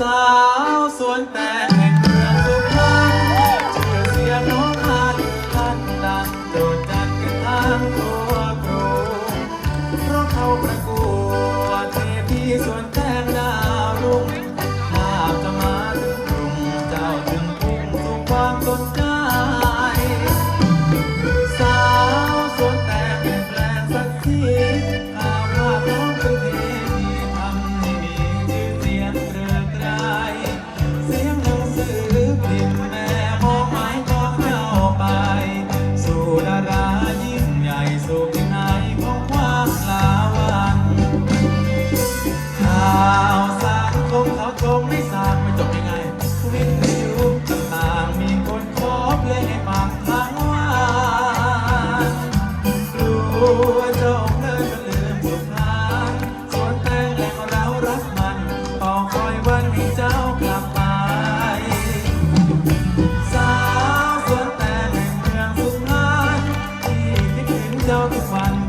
สาวสวนแตงเมืองสุพรรณชื่อเสียงน้องพันท่านดังโดดดังกันทั้งทั่วกรุงเพราะเขาประกวดเทพีสวนแตง no fun.